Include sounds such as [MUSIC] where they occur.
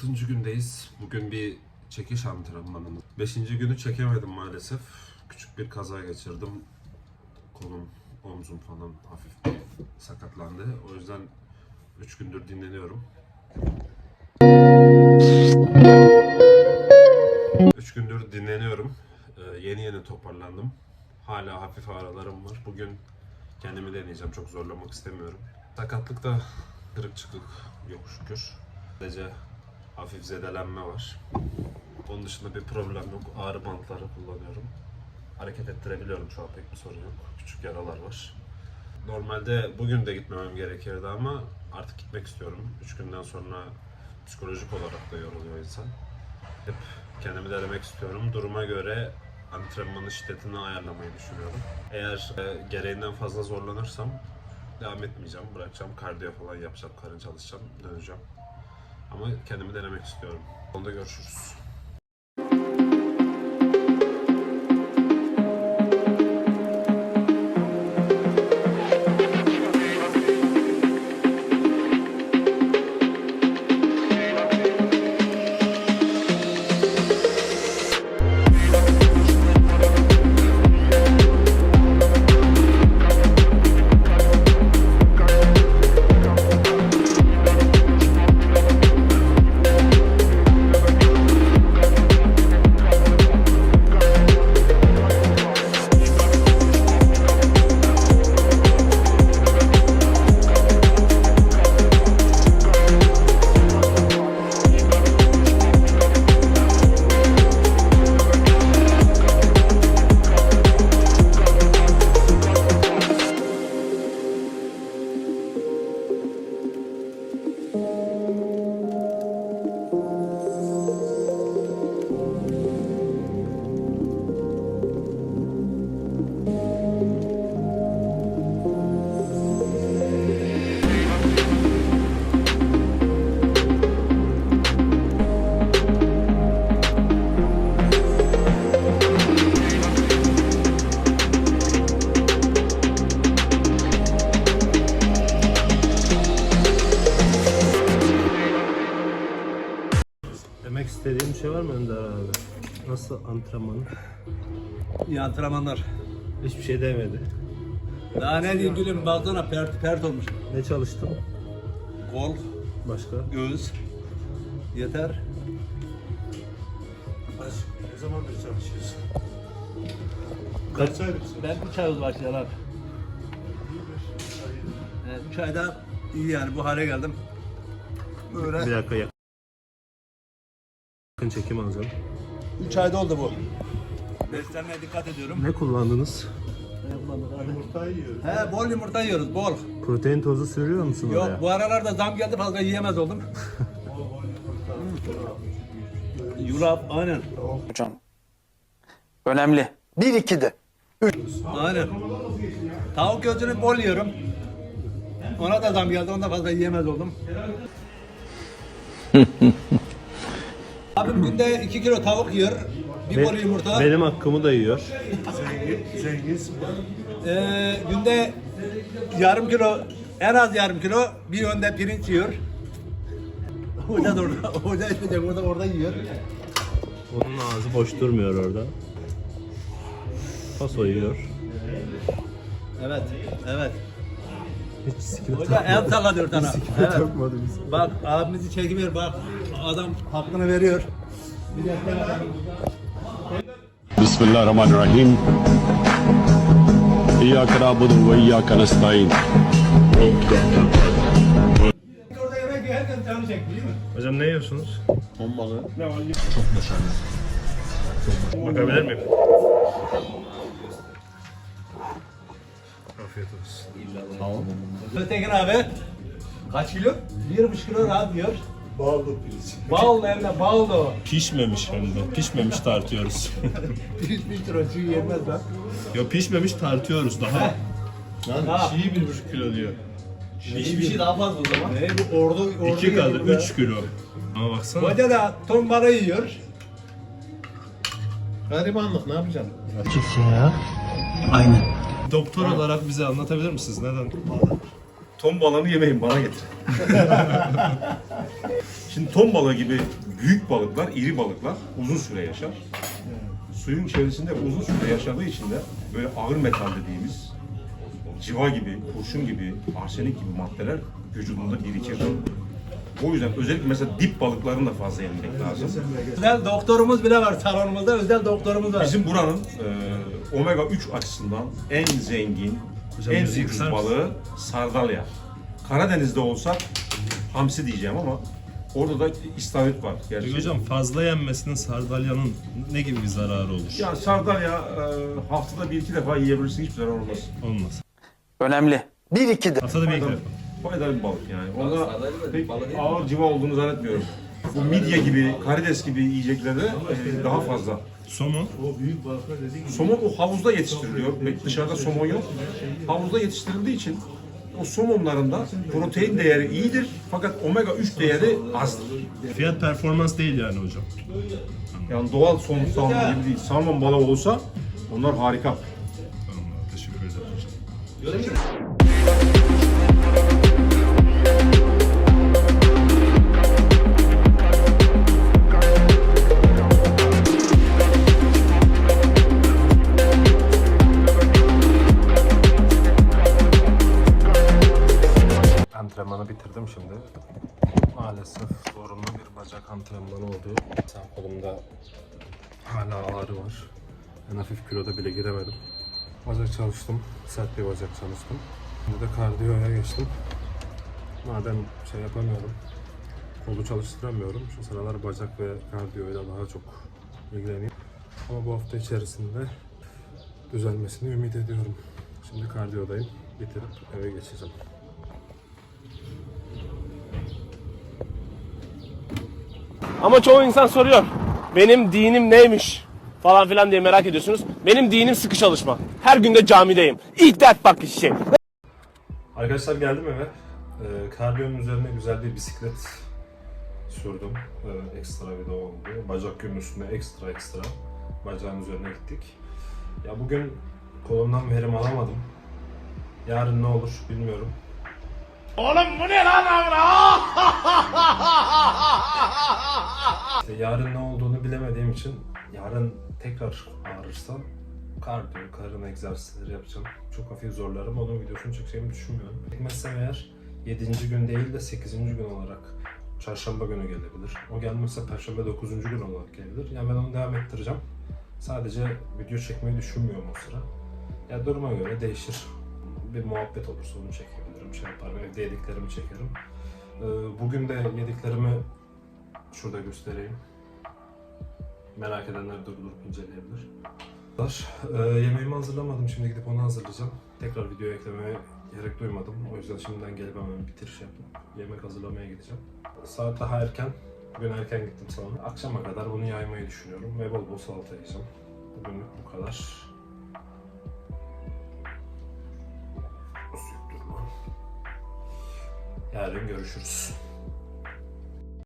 Altıncı gündeyiz. Bugün bir çekiş antrenmanımız. Beşinci günü çekemedim maalesef. Küçük bir kaza geçirdim. Kolum, omzum falan hafif bir sakatlandı. O yüzden üç gündür dinleniyorum. Üç gündür dinleniyorum. Ee, yeni yeni toparlandım. Hala hafif ağrılarım var. Bugün kendimi deneyeceğim. Çok zorlamak istemiyorum. Sakatlıkta kırık çıkık yok şükür. Sadece hafif zedelenme var. Onun dışında bir problem yok. Ağrı bantları kullanıyorum. Hareket ettirebiliyorum şu an pek bir sorun yok. Küçük yaralar var. Normalde bugün de gitmemem gerekirdi ama artık gitmek istiyorum. Üç günden sonra psikolojik olarak da yoruluyor insan. Hep kendimi denemek istiyorum. Duruma göre antrenmanın şiddetini ayarlamayı düşünüyorum. Eğer e, gereğinden fazla zorlanırsam devam etmeyeceğim. Bırakacağım. Kardiyo falan yapacağım. Karın çalışacağım. Döneceğim. Ama kendimi denemek istiyorum. Onda görüşürüz. Şey var mı Önder abi? Nasıl antrenman? İyi antrenmanlar. Hiçbir şey demedi. Daha ne diyeyim gülüm baksana pert, pert olmuş. Ne çalıştın? Kol, Başka? göğüs. Yeter. Ne zamandır çalışıyorsun? Kaç aylık? Ben 3 ay oldu başlayalı abi. 3 ayda iyi yani bu hale geldim. Bir Böyle. dakika yak- yakın çekim alacağım. 3 ayda oldu bu. Beslenmeye dikkat ediyorum. Ne kullandınız? He bol yumurta yiyoruz bol. Protein tozu sürüyor musun Yok oraya? bu aralarda zam geldi fazla yiyemez oldum. [LAUGHS] Yulaf aynen. hocam. Önemli. 1-2'de. Aynen. Tavuk gözünü bol yiyorum. Ona da zam geldi. Onda fazla yiyemez oldum. [LAUGHS] Abim günde 2 kilo tavuk yiyor. Bir bol yumurta. Benim hakkımı da yiyor. Ee, günde yarım kilo, en az yarım kilo bir yönde pirinç yiyor. Hoca da orada, [LAUGHS] hoca içmeyecek orada, orada yiyor. Onun ağzı boş durmuyor orada. Paso yiyor. Evet, evet. Hiç siklet Hoca el salla diyor sana. Evet. takmadı bize. Bak abimizi çekmiyor bak adam hakkını veriyor. Bismillahirrahmanirrahim. İyyâke nâbudu ve iyâke nestaîn. Hocam ne yiyorsunuz? Bombalı. Ne var? Çok başarılı. Bakabilir miyim? Afiyet olsun. Sağ Tamam. Öteken abi. Kaç kilo? Bir buçuk kilo rahat diyor. Ballı pirinç. Bal hem de bal da o. Pişmemiş hem de. Pişmemiş tartıyoruz. [LAUGHS] Pişmiştir o çiğ yenmez lan. Yo pişmemiş tartıyoruz daha. Ha. Çiğ bir buçuk kilo diyor. Bir şey daha fazla o zaman. Ne bu ordu ordu İki kaldı. Üç kilo. Ama baksana. Hoca da ton balığı yiyor. Garibanlık ne yapacaksın? Doktor olarak bize anlatabilir misiniz neden? Ton balığını yemeyin bana getir. [LAUGHS] Şimdi ton balığı gibi büyük balıklar, iri balıklar uzun süre yaşar. Suyun içerisinde uzun süre yaşadığı için de böyle ağır metal dediğimiz civa gibi, kurşun gibi, arsenik gibi maddeler vücudunda birikir. O yüzden özellikle mesela dip balıkların da fazla yemek lazım. Özel doktorumuz bile var salonumuzda özel doktorumuz var. Bizim buranın e, omega 3 açısından en zengin, en ucuz balığı sardalya. Karadeniz'de olsak hamsi diyeceğim ama orada da istavrit var. Peki Gerçi. hocam fazla yenmesinin sardalyanın ne gibi bir zararı olur? Yani sardalya e, haftada bir iki defa yiyebilirsin hiçbir zarar olmaz. Olmaz. Önemli. Bir ikidir. Haftada bir iki defa. Faydalı bir balık yani. Onda pek ağır civa olduğunu zannetmiyorum. Bu midye gibi, karides gibi yiyeceklerde e, daha fazla. Somon. Somon o havuzda yetiştiriliyor. Dışarıda somon yok. Havuzda yetiştirildiği için o somonlarında protein değeri iyidir fakat omega 3 değeri azdır. Fiyat performans değil yani hocam. Yani doğal somon salmon gibi değil. Salmon balığı olsa onlar harika. Tamam, teşekkür ederim hocam. Antrenmanı bitirdim şimdi. Maalesef zorunlu bir bacak antrenmanı oldu. Sağ kolumda hala ağrı var. En hafif kiloda bile giremedim. Bacak çalıştım. Sert bir bacak çalıştım. Şimdi de kardiyoya geçtim. Madem şey yapamıyorum, kolu çalıştıramıyorum. Şu sıralar bacak ve kardiyoyla daha çok ilgileniyorum. Ama bu hafta içerisinde düzelmesini ümit ediyorum. Şimdi kardiyodayım. Bitirip eve geçeceğim. Ama çoğu insan soruyor. Benim dinim neymiş? Falan filan diye merak ediyorsunuz. Benim dinim sıkı çalışma. Her gün de camideyim. İlk dert bak şey. Arkadaşlar geldim eve. Ee, kardiyonun üzerine güzel bir bisiklet sürdüm. Ee, ekstra bir de oldu. Bacak günün üstüne ekstra ekstra. Bacağın üzerine gittik. Ya bugün kolumdan verim alamadım. Yarın ne olur bilmiyorum. Oğlum bu ne lan İşte [LAUGHS] yarın ne olduğunu bilemediğim için yarın tekrar ağrırsa kardiyo, karın egzersizleri yapacağım. Çok hafif zorlarım. Onun videosunu çekeceğimi düşünmüyorum. Gitmezsem eğer 7. gün değil de 8. gün olarak çarşamba günü gelebilir. O gelmezse perşembe 9. gün olarak gelebilir. Yani ben onu devam ettireceğim. Sadece video çekmeyi düşünmüyorum o sıra. Ya duruma göre değişir. Bir muhabbet olursa onu çekebilirim. Şey yaparım. Evde yediklerimi çekerim. Ee, Bugün de yediklerimi şurada göstereyim. Merak edenler durdurup inceleyebilir. Ee, yemeğimi hazırlamadım. Şimdi gidip onu hazırlayacağım. Tekrar video eklemeye gerek duymadım. O yüzden şimdiden gelip hemen bitiriş yapıp yemek hazırlamaya gideceğim. Saat daha erken. Bugün erken gittim salona. Akşama kadar bunu yaymayı düşünüyorum ve bol bol salata yiyeceğim. Bugünlük bu kadar. Yarın görüşürüz.